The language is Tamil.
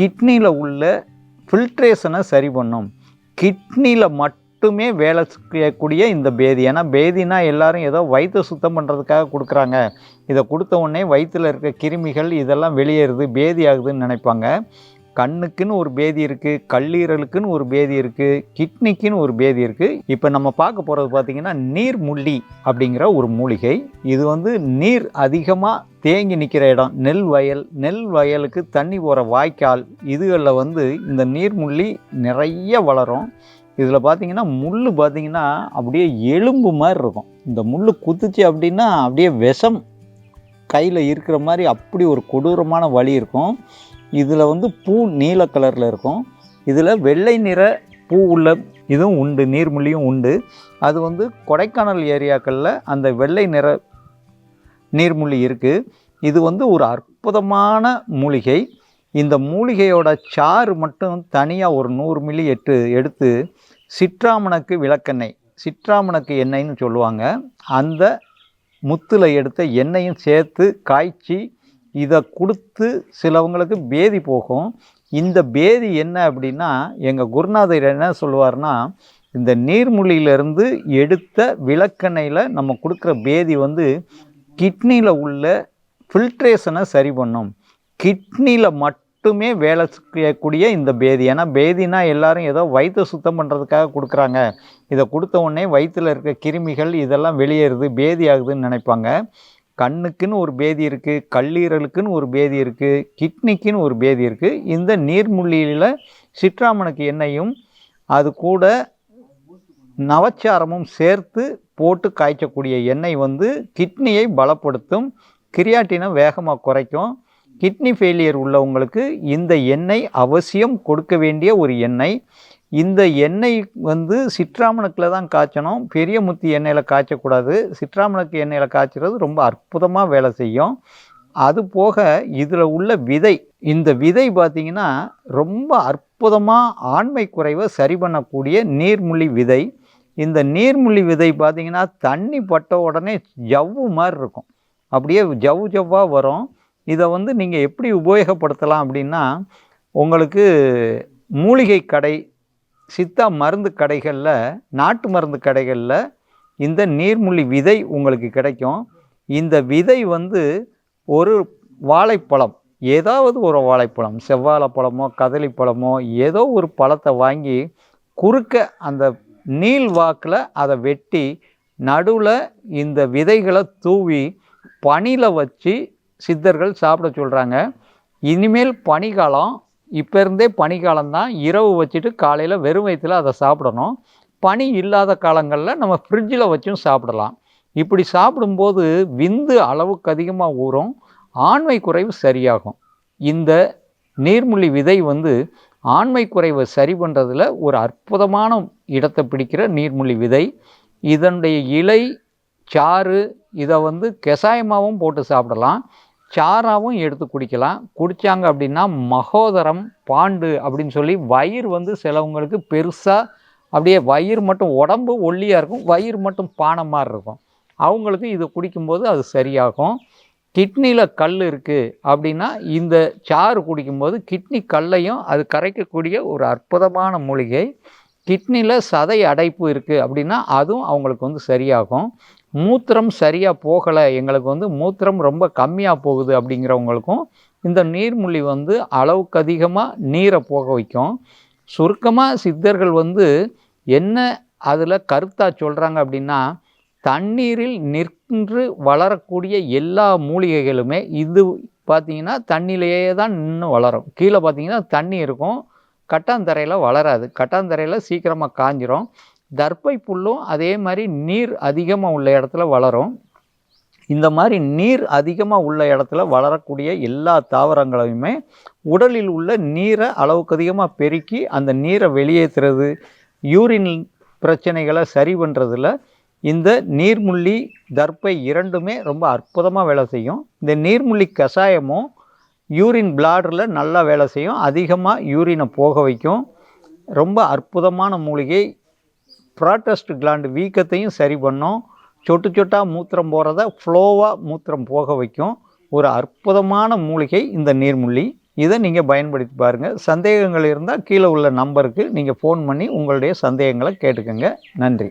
கிட்னியில் உள்ள ஃபில்ட்ரேஷனை சரி பண்ணும். கிட்னியில் மட்டுமே வேலை செய்யக்கூடிய இந்த பேதி. ஏன்னா பேதினா எல்லாரும் ஏதோ வயிற்றை சுத்தம் பண்ணுறதுக்காக கொடுக்குறாங்க. இதை கொடுத்த உடனே வயிற்றில் இருக்க கிருமிகள் இதெல்லாம் வெளியேறுது பேதி ஆகுதுன்னு நினைப்பாங்க. கண்ணுக்குன்னு ஒரு பேதி இருக்குது கல்லீரலுக்குன்னு ஒரு பேதி இருக்குது கிட்னிக்குன்னு ஒரு பேதி இருக்குது இப்போ நம்ம பார்க்க போகிறது பார்த்திங்கன்னா நீர் முள்ளி அப்படிங்கிற ஒரு மூலிகை. இது வந்து நீர் அதிகமாக தேங்கி நிற்கிற இடம். நெல் வயல் நெல் வயலுக்கு தண்ணி போகிற வாய்க்கால். இதுகளில் வந்து இந்த நீர்முள்ளி நிறைய வளரும். இதில் பார்த்தீங்கன்னா முள் பார்த்தீங்கன்னா அப்படியே எலும்பு மாதிரி இருக்கும். இந்த முள் குத்துச்சு அப்படின்னா அப்படியே விஷம் கையில் இருக்கிற மாதிரி அப்படி ஒரு கொடூரமான வலி இருக்கும். இதில் வந்து பூ நீல கலரில் இருக்கும். இதில் வெள்ளை நிற பூ உள்ள இதுவும் உண்டு நீர்முள்ளியும் உண்டு. அது வந்து கொடைக்கானல் ஏரியாக்களில் அந்த வெள்ளை நிற நீர்முள்ளி இருக்குது இது வந்து ஒரு அற்புதமான மூலிகை. இந்த மூலிகையோட சாறு மட்டும் தனியாக ஒரு நூறு மில்லி எட்டு எடுத்து சிற்றாமணக்கு விளக்கெண்ணெய் சிற்றாமணக்கு எண்ணெய்னு சொல்லுவாங்க. அந்த முத்தில் எடுத்த எண்ணெயும் சேர்த்து காய்ச்சி இதை கொடுத்து சிலவங்களுக்கு பேதி போகும். இந்த பேதி என்ன அப்படின்னா எங்கள் குருநாதர் என்ன சொல்லுவார்னா இந்த நீர்மொழியிலிருந்து எடுத்த விளக்கெண்ணெயில் நம்ம கொடுக்குற பேதி வந்து கிட்னியில் உள்ள ஃபில்ட்ரேஷனை சரி பண்ணும். கிட்னியில் மட்டுமே வேலை செய்யக்கூடிய இந்த பேதி. ஏன்னா பேதினா எல்லாரும் ஏதோ வயிற்றை சுத்தம் பண்ணுறதுக்காக கொடுக்குறாங்க. இதை கொடுத்த உடனே வயிற்றில் இருக்க கிருமிகள் இதெல்லாம் வெளியேறுது பேதி ஆகுதுன்னு நினைப்பாங்க. கண்ணுக்குன்னு ஒரு பேதி இருக்குது கல்லீரலுக்குன்னு ஒரு பேதி இருக்குது கிட்னிக்குன்னு ஒரு பேதி இருக்குது இந்த நீர்முள்ளியில் சிற்றாமனுக்கு எண்ணெயும் அது கூட நவச்சாரமும் சேர்த்து போட்டு காய்ச்சக்கூடிய எண்ணெய் வந்து கிட்னியை பலப்படுத்தும் கிரியாட்டினை வேகமாக குறைக்கும். கிட்னி ஃபெயிலியர் உள்ளவங்களுக்கு இந்த எண்ணெய் அவசியம் கொடுக்க வேண்டிய ஒரு எண்ணெய். இந்த எண்ணெய் வந்து சிற்றாமணக்கில் தான் காய்ச்சணும். பெரிய முத்தி எண்ணெயில் காய்ச்சக்கூடாது. சிற்றாமணக்கு எண்ணெயில் காய்ச்சறது ரொம்ப அற்புதமாக வேலை செய்யும். அது போக இதில் உள்ள விதை. இந்த விதை பார்த்திங்கன்னா ரொம்ப அற்புதமாக ஆண்மை குறைவை சரி பண்ணக்கூடிய நீர்முள்ளி விதை. இந்த நீர்முள்ளி விதை பார்த்திங்கன்னா தண்ணி பட்ட உடனே ஜவ்வு மாதிரி இருக்கும். அப்படியே ஜவ்வு ஜவ்வாக வரும். இதை வந்து நீங்கள் எப்படி உபயோகப்படுத்தலாம் அப்படின்னா உங்களுக்கு மூலிகை கடை சித்தா மருந்து கடைகளில் நாட்டு மருந்து கடைகளில் இந்த நீர்முள்ளி விதை உங்களுக்கு கிடைக்கும். இந்த விதை வந்து ஒரு வாழைப்பழம் ஏதாவது ஒரு வாழைப்பழம் செவ்வாழைப்பழமோ கதளிப்பழமோ ஏதோ ஒரு பழத்தை வாங்கி குறுக்க அந்த நீள் வாக்கில் அதை வெட்டி நடுவில் இந்த விதைகளை தூவி பனியில் வச்சு சித்தர்கள் சாப்பிட சொல்கிறாங்க இனிமேல் பனிக்காலம் இப்போ இருந்தே பனிக்காலம் தான் இரவு வச்சுட்டு காலையில் வெறும் வயிற்றில் அதை சாப்பிடணும். பனி இல்லாத காலங்களில் நம்ம ஃப்ரிட்ஜில் வச்சும் சாப்பிடலாம். இப்படி சாப்பிடும்போது விந்து அளவுக்கு அதிகமாக ஊறும். ஆண்மை குறைவு சரியாகும். இந்த நீர்முள்ளி விதை வந்து ஆண்மை குறைவை சரி பண்ணுறதுல ஒரு அற்புதமான இடத்தை பிடிக்கிற நீர்முள்ளி விதை. இதனுடைய இலை சாறு இதை வந்து கஷாயமாகவும் போட்டு சாப்பிடலாம். சாராகவும் எடுத்து குடிக்கலாம். குடித்தாங்க அப்படின்னா மகோதரம் பாண்டு அப்படின்னு சொல்லி வயிறு வந்து சிலவங்களுக்கு பெருசாக அப்படியே வயிறு மட்டும் உடம்பு ஒல்லியாக இருக்கும் வயிறு மட்டும் பானை மாதிரி இருக்கும். அவங்களுக்கு இது குடிக்கும்போது அது சரியாகும். கிட்னியில் கல் இருக்குது அப்படின்னா இந்த சாறு குடிக்கும்போது கிட்னி கல்லையும் அது கரைக்கக்கூடிய ஒரு அற்புதமான மூலிகை. கிட்னியில் சதை அடைப்பு இருக்குது அப்படின்னா அதுவும் அவங்களுக்கு வந்து சரியாகும். மூத்திரம் சரியாக போகலை. எங்களுக்கு வந்து மூத்திரம் ரொம்ப கம்மியாக போகுது அப்படிங்கிறவங்களுக்கும் இந்த நீர்முள்ளி வந்து அளவுக்கு அதிகமாக நீரை போக வைக்கும். சுருக்கமாக சித்தர்கள் வந்து என்ன அதில் கருத்தாக சொல்கிறாங்க அப்படின்னா தண்ணீரில் நின்று வளரக்கூடிய எல்லா மூலிகைகளுமே இது பார்த்திங்கன்னா தண்ணியிலேயே தான் நின்று வளரும். கீழே பார்த்திங்கன்னா தண்ணி இருக்கும். கட்டாந்தரையில் வளராது. கட்டாந்தரையில் சீக்கிரமாக காஞ்சிரும். தர்ப்பை புல்லும் அதே மாதிரி நீர் அதிகமாக உள்ள இடத்துல வளரும். இந்த மாதிரி நீர் அதிகமாக உள்ள இடத்துல வளரக்கூடிய எல்லா தாவரங்களையுமே உடலில் உள்ள நீரை அளவுக்கு அதிகமாக பெருக்கி அந்த நீரை வெளியேற்றுறது யூரின் பிரச்சனைகளை சரி பண்ணுறதுல இந்த நீர்முள்ளி தர்ப்பை இரண்டுமே ரொம்ப அற்புதமாக வேலை செய்யும். இந்த நீர்முள்ளி கஷாயமும் யூரின் பிளாடரில் நல்லா வேலை செய்யும். அதிகமாக யூரினை போக வைக்கும். ரொம்ப அற்புதமான மூலிகை. ப்ராட்டஸ்ட் கிளாண்டு வீக்கத்தையும் சரி பண்ணும். சொட்டு சொட்டாக மூத்திரம் போகிறத ஃப்ளோவாக மூத்திரம் போக வைக்கும். ஒரு அற்புதமான மூலிகை இந்த நீர்முள்ளி. இதை நீங்கள் பயன்படுத்தி பாருங்கள் சந்தேகங்கள் இருந்தால் கீழே உள்ள நம்பருக்கு நீங்கள் ஃபோன் பண்ணி உங்களுடைய சந்தேகங்களை கேட்டுக்கோங்க. நன்றி.